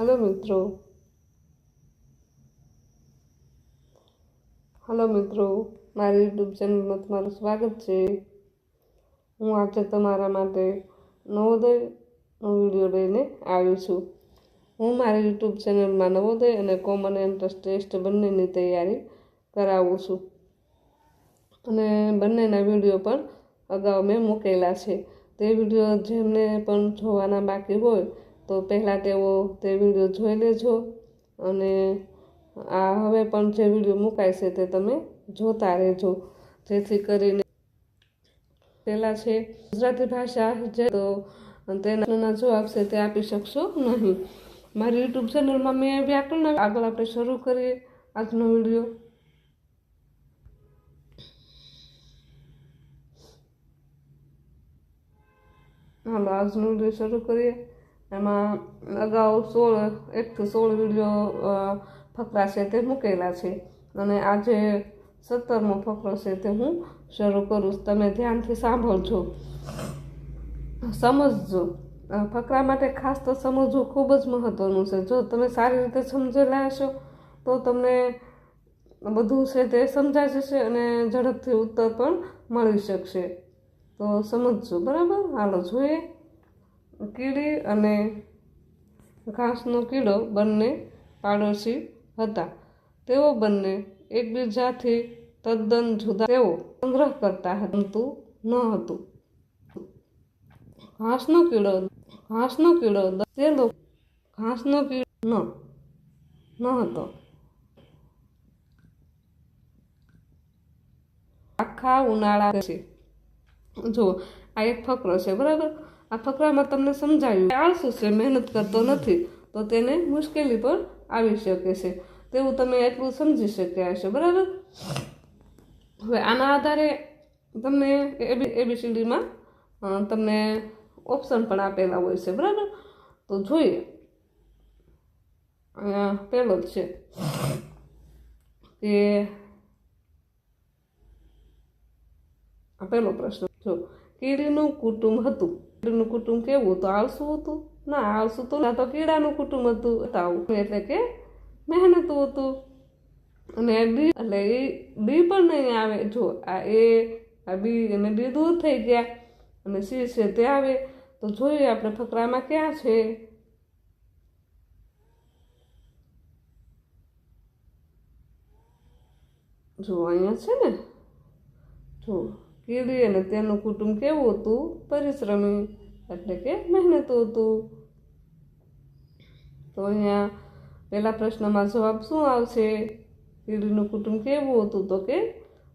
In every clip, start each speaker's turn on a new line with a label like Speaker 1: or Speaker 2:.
Speaker 1: Hello મિત્રો hello મિત્રો મારી યુટ્યુબ ચેનલમાં તમારું સ્વાગત છે. હું આજે તમારા માટે નવોદયનો વીડિયો લઈને આવ્યો છું. હું મારી યુટ્યુબ ચેનલમાં નવોદય અને કોમન એન્ટ્રન્સ ટેસ્ટ બંનેની તૈયારી કરાવું છું. અને બંનેના વીડિયો પણ અગાઉ મેં મૂકેલા છે. તે વીડિયો જેમને પણ જોવાના બાકી હોય તો પહેલાં તેઓ તે વીડિયો જોઈ લેજો અને આ હવે પણ જે વીડિયો મુકાય છે તે તમે જોતા રહેજો. જેથી કરીને પહેલાં છે ગુજરાતી ભાષા જે તો તેના જવાબ છે તે આપી શકશો નહીં. મારી યુટ્યુબ ચેનલમાં મેં વ્યાકરણ આગળ આપણે શરૂ કરીએ આજનો વીડિયો હાલો, આજનો વીડિયો શરૂ કરીએ. એમાં અગાઉ સોળ, એકથી સોળ વીડિયો ફકરા છે તે મૂકેલા છે. અને આજે સત્તરમો ફકરો છે તે હું શરૂ કરું. તમે ધ્યાનથી સાંભળજો. સમજજો. ફકરા માટે ખાસ તો સમજવું ખૂબ જ મહત્ત્વનું છે. જો તમે સારી રીતે સમજેલા હશો, તો તમને બધું છે તે સમજાઈ જશે અને ઝડપથી ઉત્તર પણ મળી શકશે. તો સમજજો. બરાબર? હાલો, જોઈએ. કીડી અને ઘાસનો કીડો બંને પાડોશી હતા. તેઓ બંને એકબીજાથી તદ્દન જુદા. તેઓ સંગ્રહ કરતા હતું ન હતું. ઘાસનો કીડો ઘાસનો કીડો તે લોકો ઘાસનો કીડો ન ન હતો. આખા ઉનાળા છે. જો આ એક ફકરો છે, બરાબર? આ ફકરામાં તમને સમજાયું. આળસુ છે મહેનત કરતો નથી, તો તેને મુશ્કેલી પણ આવી શકે છે. તેવું તમે એટલું સમજી શક્યા હશો, બરાબર? હવે આના આધારે તમને એબીસીડીમાં તમને ઓપ્શન પણ આપેલા હોય છે, બરાબર? તો જોઈએ. પહેલો જ છે કે પહેલો પ્રશ્ન. જો કીડીનું કુટુંબ હતું. કીડીનું કુટુંબ કેવું તો આળસુ હતું? ના, આળસુ તો ના, તો કીડાનું કુટુંબ હતું. આવું એટલે કે મહેનતું હતું. અને ડી, એટલે એ ડી પણ નહીં આવે. જો, આ એ, આ બી અને ડી દૂર થઈ ગયા. અને સી છે તે આવે. તો જોઈએ આપણે ફકરામાં ક્યાં છે? જો, અહીંયા છે ને? જો. કીડી અને તેનું કુટુંબ કેવું હતું? પરિશ્રમી એટલે કે મહેનતું હતું. તો અહીંયા પહેલા પ્રશ્નમાં જવાબ શું આવશે? કીડીનું કુટુંબ કેવું હતું તો કે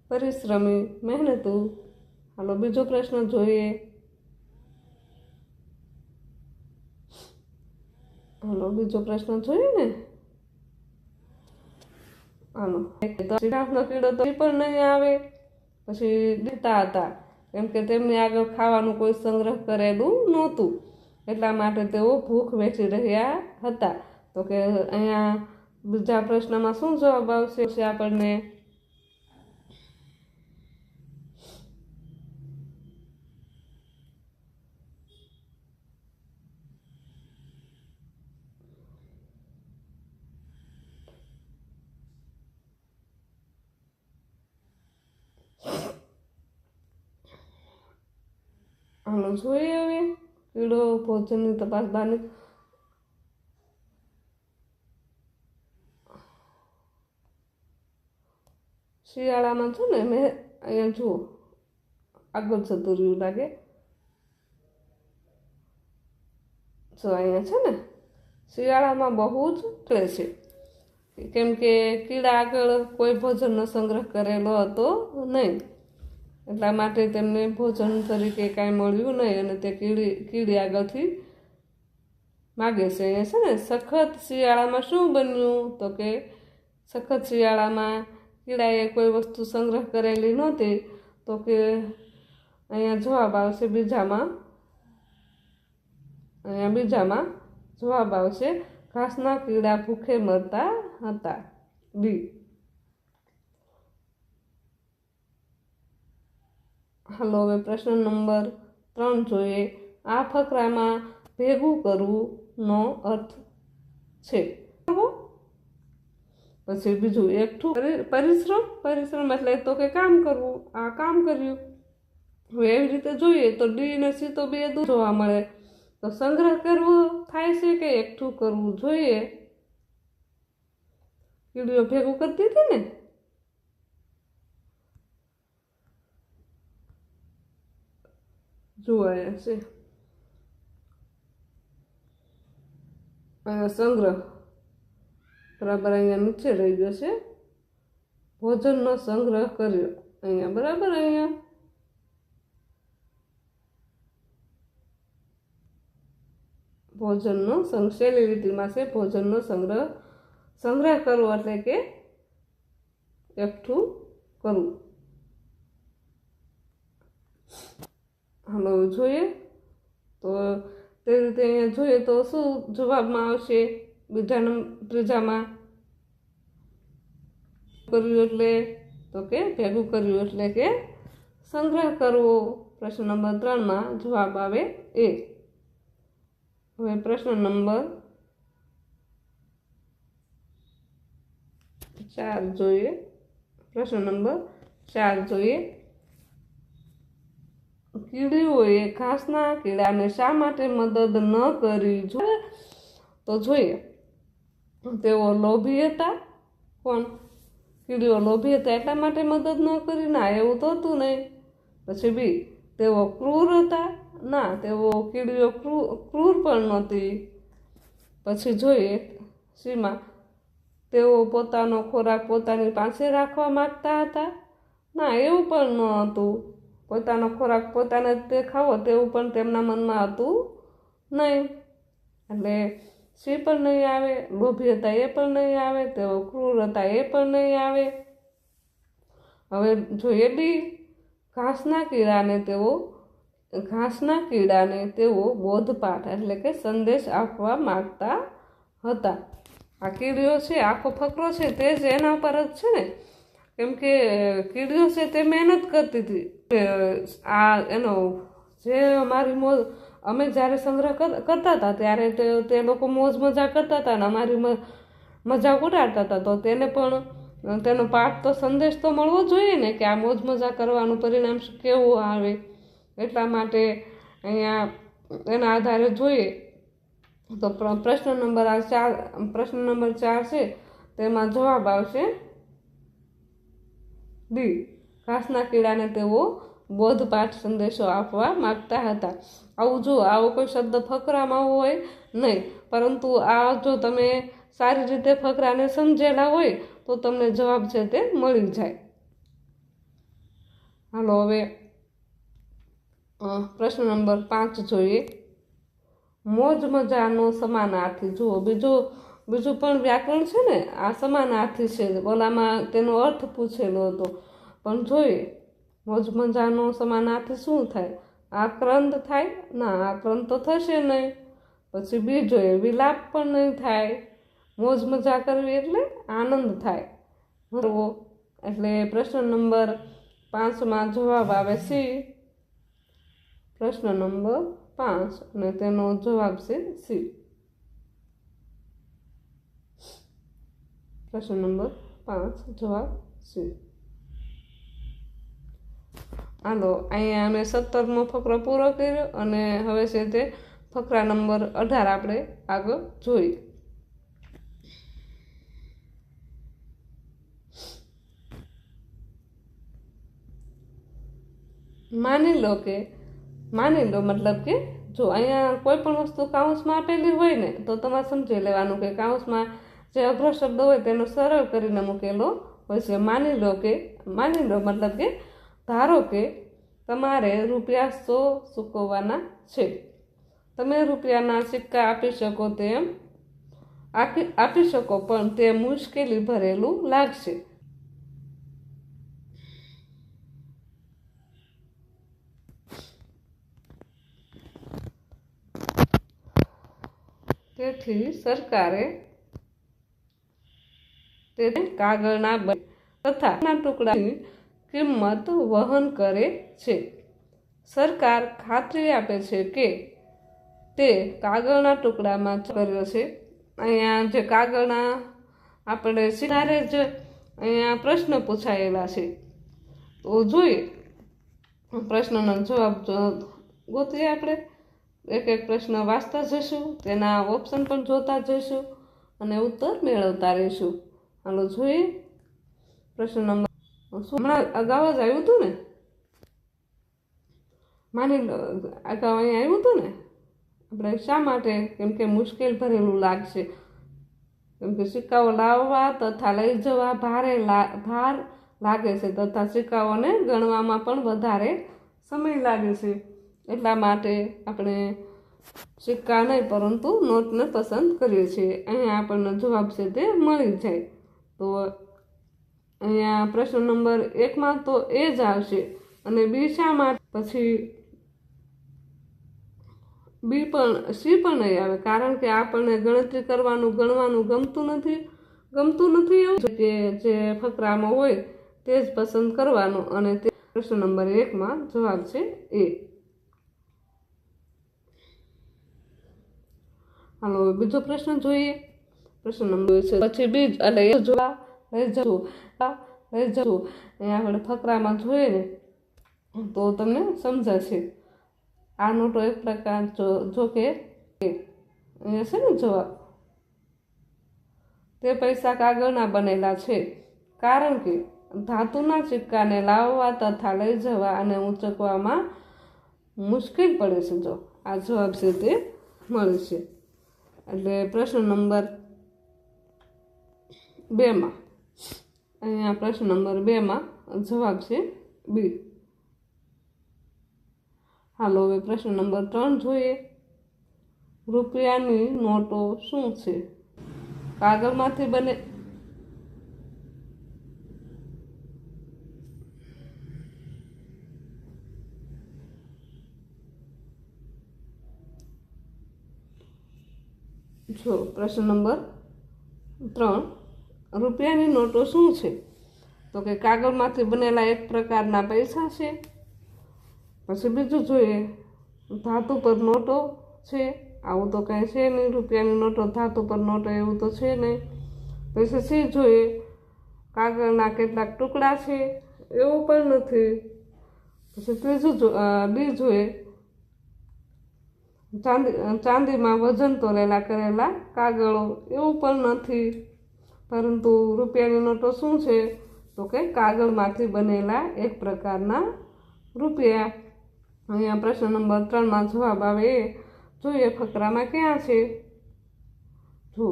Speaker 1: પરિશ્રમી, મહેનતું. હાલો, બીજો પ્રશ્ન જોઈએ. હાલો, બીજો પ્રશ્ન જોઈએ ને? હાલો. કીડો તો પણ નહીં આવે. પછી દીતા હતા. કેમ કે તેમની આગળ ખાવાનું કોઈ સંગ્રહ કરેલું નહોતું. એટલા માટે તેઓ ભૂખ વેચી રહ્યા હતા. તો કે અહીંયા બીજા પ્રશ્નમાં શું જવાબ આવશે? આપણને હાલો જોઈએ હવે કીડો ભોજનની તપાસ બાની શિયાળામાં છે ને મેં અહીંયા જુઓ આગળ જતું રહ્યું લાગે જો અહીંયા છે ને શિયાળામાં બહુ જ ટળે છે કેમ કે કીડા આગળ કોઈ ભોજનનો સંગ્રહ કરેલો હતો નહીં એટલા માટે તેમને ભોજન તરીકે કાંઈ મળ્યું નહીં અને તે કીડી કીડી આગળથી માગે છે. અહીંયા છે ને, સખત શિયાળામાં શું બન્યું? તો કે સખત શિયાળામાં કીડાએ કોઈ વસ્તુ સંગ્રહ કરેલી નહોતી. તો કે અહીંયા જવાબ આવશે બીજામાં. અહીંયા બીજામાં જવાબ આવશે, ઘાસના કીડા ભૂખે મરતા હતા. બી. હાલો, હવે પ્રશ્ન નંબર ત્રણ જોઈએ. આ ફકરામાં ભેગું કરવું નો અર્થ છે. પછી બીજું, એકઠું પરિશ્રમ? પરિશ્રમ એટલે તો કે કામ કરવું. આ કામ કર્યું. હવે એવી રીતે જોઈએ તો ડી ને સી તો બે દૂર જોવા મળે, તો સંગ્રહ કરવો થાય છે કે એકઠું કરવું જોઈએ? કીડીઓ ભેગું કરતી હતી ને? જોવાયા છે સંગ્રહ બરાબર અહીંયા નીચે રહી ગયો છે ભોજનનો સંગ્રહ કર્યો અહીંયા બરાબર અહીંયા ભોજનનો સંગ શૈલી લીટીમાં છે ભોજનનો સંગ્રહ સંગ્રહ કરવો એટલે કે એકઠું કરવું હાલો જોઈએ. તો તે રીતે જોઈએ તો શું જવાબમાં આવશે બીજા ત્રીજામાં? કર્યું એટલે તો કે ભેગું કર્યું એટલે કે સંગ્રહ કરવો. પ્રશ્ન નંબર ત્રણમાં જવાબ આવે એ. હવે પ્રશ્ન નંબર ચાર જોઈએ. પ્રશ્ન નંબર ચાર જોઈએ. કીડીઓએ ઘાસના કીડાને શા માટે મદદ ન કરી જો? તો જોઈએ. તેઓ લોભી હતા કોણ કીડીઓ લોભી હતા એટલા માટે મદદ ન કરી. ના, એવું તો હતું નહીં. પછી બી, તેઓ ક્રૂર હતા. ના, તેઓ કીડીઓ ક્રૂ, ક્રૂર પણ નહોતી. પછી જોઈએ, સીમાં, તેઓ પોતાનો ખોરાક પોતાની પાસે રાખવા માંગતા હતા. ના, એવું પણ ન હતું. પોતાનો ખોરાક પોતાને તે ખાવો તેવું પણ તેમના મનમાં હતું નહીં. એટલે સી પણ નહીં આવે લોભી હતા એ પણ નહીં આવે, તેઓ ક્રૂર હતા એ પણ નહીં આવે. હવે જોઈએ બી ઘાસના કીડાને તેઓ, ઘાસના કીડાને તેઓ બોધપાઠ એટલે કે સંદેશ આપવા માગતા હતા. આ કીડીઓ છે, આખો ફકરો છે, તે જ એના પર જ છે ને? કેમ કે, કીડીઓ છે તે મહેનત કરતી હતી. આ એનો જે અમારી મોજ, અમે જ્યારે સંગ્રહ કરતા હતા ત્યારે તે લોકો મોજ મજા કરતા હતા અને અમારી મજાક ઉડાડતા હતા. તો તેને પણ, તેનો પાઠ તો, સંદેશ તો મળવો જોઈએ ને કે આ મોજ મજા કરવાનું પરિણામ કેવું આવે એટલા માટે અહીંયા એના આધારે જોઈએ. તો પ્રશ્ન નંબર આ ચાર, પ્રશ્ન નંબર ચાર છે, તેમાં જવાબ આવશે. ડી ઘાસના કીડાને તેઓ બોધપાઠ સંદેશો આપવા માગતા હતા. આવું જો, આવો કોઈ શબ્દ ફકરામાં હોય નહીં, પરંતુ આ જો તમે સારી રીતે ફકરાને સમજેલા હોય, તો તમને જવાબ છે તે મળી જાય. હાલો, હવે પ્રશ્ન નંબર પાંચ જોઈએ. મોજ મજાનો સમાનાર્થી. જુઓ, બીજો, બીજું પણ વ્યાકરણ છે ને, આ સમાનાર્થી છે. ઓલામાં તેનો અર્થ પૂછેલો હતો. પણ જોઈએ મોજ મજાનો સમાનાર્થી શું થાય? આક્રંદ થાય? ના આક્રંદ તો થશે નહીં. પછી બીજો એ, વિલાપ પણ નહીં થાય. મોજ મજા કરવી એટલે આનંદ થાય. હરવો એટલે પ્રશ્ન નંબર પાંચમાં જવાબ આવે સી પ્રશ્ન નંબર પાંચ, અને તેનો જવાબ છે સી. પ્રશ્ન નંબર પાંચ, જવાબ સી. હાલો અહીંયા અમે સત્તરમો ફકરો પૂરો કર્યો અને હવે છે તે ફકરા નંબર અઢાર આપણે આગળ જોઈએ માની લો કે, માની લો મતલબ કે, જો અહીંયા કોઈ પણ વસ્તુ કાઉન્સમાં આપેલી હોય ને, તો તમારે સમજી લેવાનું કે કાઉન્સમાં જે અઘરો શબ્દ હોય તેનો સરળ કરીને મૂકેલો હોય છે. માની લો કે, માની લો મતલબ કે ધારો કે તમારે રૂપિયા સો ચૂકવવાના છે. તમે રૂપિયાના સિક્કા આપી શકો તેમ, આપી આપી શકો, પણ તે મુશ્કેલી ભરેલું લાગશે. તેથી સરકારે તે કાગળના તથા ટુકડાની કિંમત વહન કરે છે. સરકાર ખાતરી આપે છે કે તે કાગળના ટુકડામાં કર્યો છે. અહીંયા જે કાગળના આપણે સિનારે જ અહીંયા પ્રશ્ન પૂછાયેલા છે. તો જોઈએ. પ્રશ્નનો જવાબ ગોતીએ આપણે. એક એક પ્રશ્ન વાંચતા જઈશું, તેના ઓપ્શન પણ જોતા જઈશું અને ઉત્તર મેળવતા રહીશું. હાલો જોઈએ. પ્રશ્ન નંબર હમણાં અગાઉ જ આવ્યું હતું ને? માની લો, અગાઉ અહીંયા આવ્યું હતું ને? આપણે શા માટે? કેમ કે મુશ્કેલ ભરેલું લાગશે. કેમ કે સિક્કાઓ લાવવા તથા લઈ જવા ભારે ભાર લાગે છે તથા સિક્કાઓને ગણવામાં પણ વધારે સમય લાગે છે. એટલા માટે આપણે સિક્કા નહીં, પરંતુ નોટને પસંદ કરીએ છીએ. અહીંયા આપણને જવાબ છે તે મળી જાય. તો અહીંયા પ્રશ્ન નંબર એકમાં તો એ જ આવશે. અને બી શા માટે પછી બી પણ, સી પણ નહીં આવે, કારણ કે આપણને ગણતરી કરવાનું, ગણવાનું ગમતું નથી. ગમતું નથી એવું કે જે ફકરામાં હોય તે જ પસંદ કરવાનું. અને તે પ્રશ્ન નંબર એકમાં જવાબ છે એ. હાલો બીજો પ્રશ્ન જોઈએ. પ્રશ્ન નંબર છે પછી બીજ એટલે એ જોવા લઈ જવું રહી જવું અહીંયા આપણે ફકરામાં જોઈએ ને તો તમને સમજાશે. આ નોટો એક પ્રકાર જો જો કે એ. છે ને જવાબ? તે પૈસા કાગળના બનેલા છે. કારણ કે ધાતુના સિક્કાને લાવવા તથા લઈ જવા અને ઊંચકવામાં મુશ્કેલ પડે છે જો. આ જવાબ છે તે મળે છે એટલે પ્રશ્ન નંબર બેમાં અહીંયા પ્રશ્ન નંબર બેમાં જવાબ છે બી. હાલો, હવે પ્રશ્ન નંબર ત્રણ જોઈએ. રૂપિયાની નોટો શું છે? કાગળમાંથી બને જો, પ્રશ્ન નંબર ત્રણ. રૂપિયાની નોટો શું છે? તો કે કાગળમાંથી બનેલા એક પ્રકારના પૈસા છે. પછી બીજું જોઈએ, ધાતુ પર નોટો છે. આવું તો કાંઈ છે નહીં, રૂપિયાની નોટો, ધાતુ પર નોટો એવું તો છે નહીં. પછી સી જોઈએ, કાગળના કેટલાક ટુકડા છે, એવું પણ નથી. પછી ત્રીજું ડી જોઈએ, ચાંદી ચાંદીમાં વજન તોલેલા કરેલા કાગળો, એવું પણ નથી. પરંતુ રૂપિયાની નોટો શું છે? તો કે કાગળમાંથી બનેલા એક પ્રકારના રૂપિયા. અહીંયા પ્રશ્ન નંબર ત્રણમાં જવાબ આવે એ. જોઈએ ફકરામાં ક્યાં છે? જો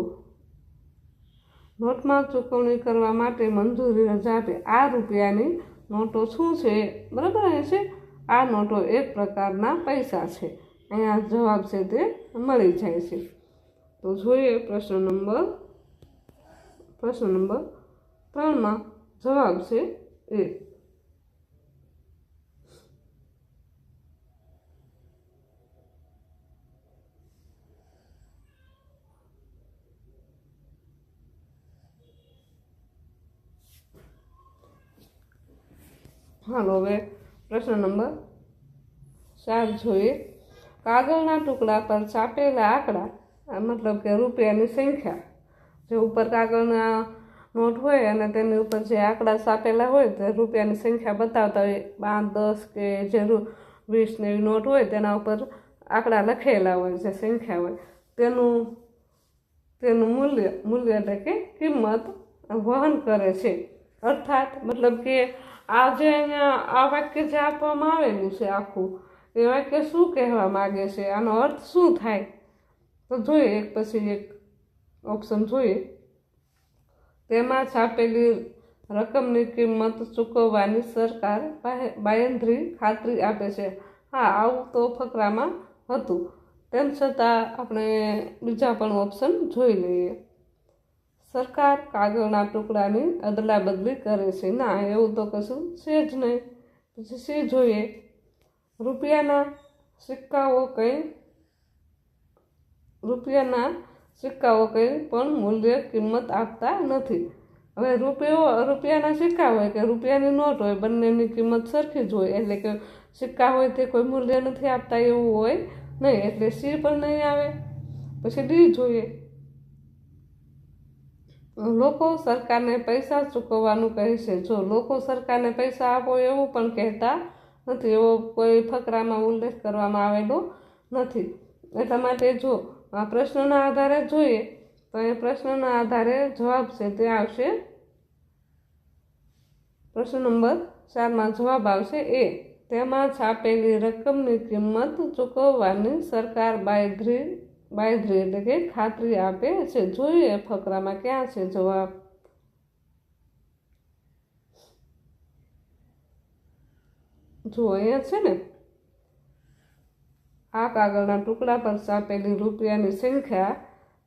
Speaker 1: નોટમાં ચૂકવણી કરવા માટે મંજૂરી રજા આ રૂપિયાની નોટો શું છે? બરાબર એ છે? આ નોટો એક પ્રકારના પૈસા છે. અહીંયા જવાબ છે તે મળી જાય છે. તો જોઈએ પ્રશ્ન નંબર પ્રશ્ન નંબર ત્રણમાં જવાબ છે એ. હાલો, હવે પ્રશ્ન નંબર ચાર જોઈએ. કાગળના ટુકડા પર છાપેલા આંકડા મતલબ કે રૂપિયાની સંખ્યા જે ઉપર કાગળના નોટ હોય અને તેની ઉપર જે આંકડા છાપેલા હોય તે રૂપિયાની સંખ્યા બતાવતા હોય. પાંચ, દસ કે જે વીસ ને એવી નોટ હોય તેના ઉપર આંકડા લખેલા હોય જે સંખ્યા હોય. તેનું તેનું મૂલ્ય મૂલ્ય એટલે કે કિંમત વહન કરે છે. અર્થાત મતલબ કે આ જે આ વાક્ય જે આપવામાં આવેલું છે આખું, એ વાક્ય શું કહેવા માગે છે? આનો અર્થ શું થાય? તો જોઈએ એક પછી એક. ઓપ્શન જોઈએ. તેમાં છાપેલી રકમની કિંમત ચૂકવવાની સરકાર બાંયધરી ખાતરી આપે છે. હા, આવું તો ફકરામાં હતું. તેમ છતાં આપણે બીજા પણ ઓપ્શન જોઈ લઈએ. સરકાર કાગળના ટુકડાની અદલા બદલી કરે છે. ના, એવું તો કશું છે જ નહીં. પછી સી જોઈએ? રૂપિયાના સિક્કાઓ કંઈ? રૂપિયાના સિક્કાઓ કંઈ પણ મૂલ્ય કિંમત આપતા નથી. હવે રૂપિયો, રૂપિયાના સિક્કા હોય કે રૂપિયાની નોટ હોય, બંનેની કિંમત સરખી જ હોય. એટલે કે સિક્કા હોય તે કોઈ મૂલ્ય નથી આપતા એવું હોય નહીં, એટલે સી પણ નહીં આવે. પછી ડી જોઈએ. લોકો સરકારને પૈસા ચૂકવવાનું કહે છે. જો લોકો સરકારને પૈસા આપો એવું પણ કહેતા નથી, એવો કોઈ ફકરામાં ઉલ્લેખ કરવામાં આવેલો નથી. એટલા માટે જો આ પ્રશ્નના આધારે જોઈએ તો એ પ્રશ્નના આધારે જવાબ છે તે આવશે. પ્રશ્ન નંબર ચારમાં જવાબ આવશે એ. તેમાં છાપેલી રકમની કિંમત ચૂકવવાની સરકાર બાયધ્રી બાયધ્રી એટલે કે ખાતરી આપે છે. જોઈએ ફકરામાં ક્યાં છે જવાબ. જુઓ, અહીંયા છે ને આ કાગળના ટુકડા પર છાપેલી રૂપિયાની સંખ્યા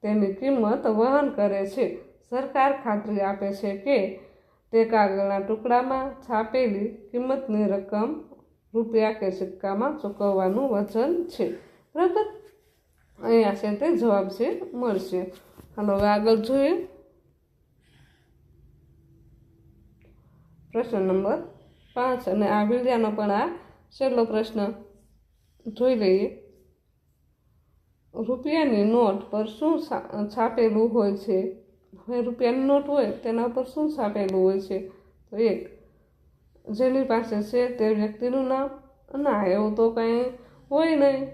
Speaker 1: તેની કિંમત વહન કરે છે. સરકાર ખાતરી આપે છે કે તે કાગળના ટુકડામાં છાપેલી કિંમતની રકમ રૂપિયા કે સિક્કામાં ચૂકવવાનું વચન છે. બરાબર અહીંયા છે તે જવાબ છે, મળશે. હાલો, હવે આગળ જોઈએ. પ્રશ્ન નંબર પાંચ અને આ વિડિયાનો પણ આ છેલ્લો પ્રશ્ન. જોઈ લઈએ. રૂપિયાની નોટ પર શું છાપેલું હોય છે? હવે રૂપિયાની નોટ હોય તેના પર શું છાપેલું હોય છે? તો એક, જેની પાસે છે તે વ્યક્તિનું નામ ના એવું તો કંઈ હોય નહીં.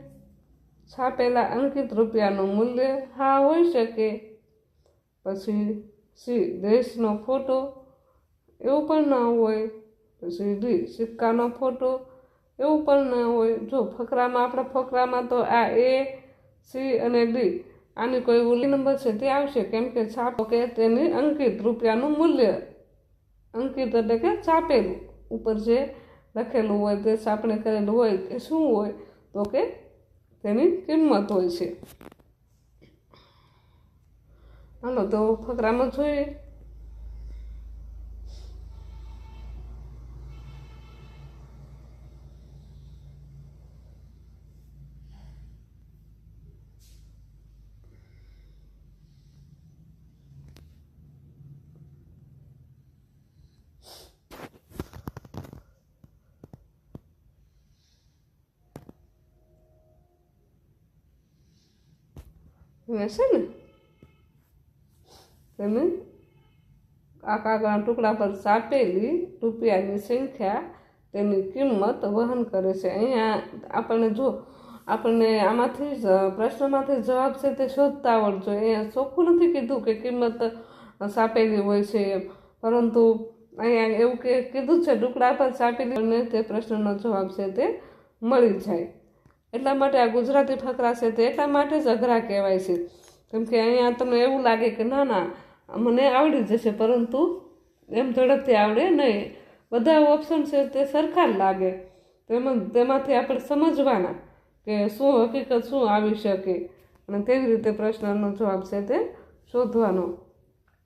Speaker 1: છાપેલા અંકિત રૂપિયાનું મૂલ્ય હા હોઈ શકે. પછી સી, દેશનો ફોટો એવું પણ ના હોય. પછી ડી, સિક્કાનો ફોટો એવું પણ ન હોય. જો ફકરામાં, આપણા ફકરામાં તો આ એ, સી અને ડી, આની કોઈ ઉલ્લી નંબર છે તે આવશે. કેમ કે છાપો કે તેની અંકિત રૂપિયાનું મૂલ્ય. અંકિત એટલે કે છાપેલું. ઉપર જે લખેલું હોય તે છાપણી કરેલું હોય કે શું હોય, તો કે તેની કિંમત હોય છે. હાલો, તો ફકરામાં જોઈએ. હશે ને? તમે આ કાગળના ટુકડા પર છાપેલી રૂપિયાની સંખ્યા તેની કિંમત વહન કરે છે. અહીંયા આપણને જો આપણને આમાંથી જ પ્રશ્નમાંથી જવાબ છે તે શોધતા આવડજો. અહીંયા ચોખ્ખું નથી કીધું કે કિંમત સાપેલી હોય છે પરંતુ અહીંયા એવું કે કીધું છે, ટુકડા પર સાપેલી અને તે પ્રશ્નનો જવાબ છે તે મળી જાય. એટલા માટે આ ગુજરાતી ફકરા છે તે એટલા માટે જ અઘરા કહેવાય છે. કેમ કે અહીંયા તમને એવું લાગે કે ના ના, મને આવડી જશે, પરંતુ એમ ઝડપથી આવડે નહીં. બધા ઓપ્શન છે તે સરખા જ લાગે. તેમાં, તેમાંથી આપણે સમજવાના કે શું હકીકત શું આવી શકે. અને તેવી રીતે પ્રશ્નનો જવાબ છે તે શોધવાનો.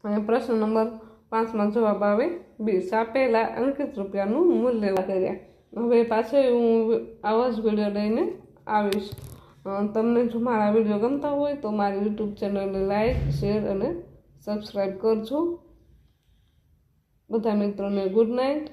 Speaker 1: અને પ્રશ્ન નંબર પાંચમાં જવાબ આવે, બી, સાપેલા અંકિત રૂપિયાનું મૂલ્ય કર્યા હવે પાછળ હું આવા જ વીડિયો લઈને આવીશ. તમને જો મારા વીડિયો ગમતા હોય તો મારી યુટ્યુબ ચેનલને લાઈક, શેર અને સબસ્ક્રાઈબ કરજો. બધા મિત્રોને ગુડ નાઇટ.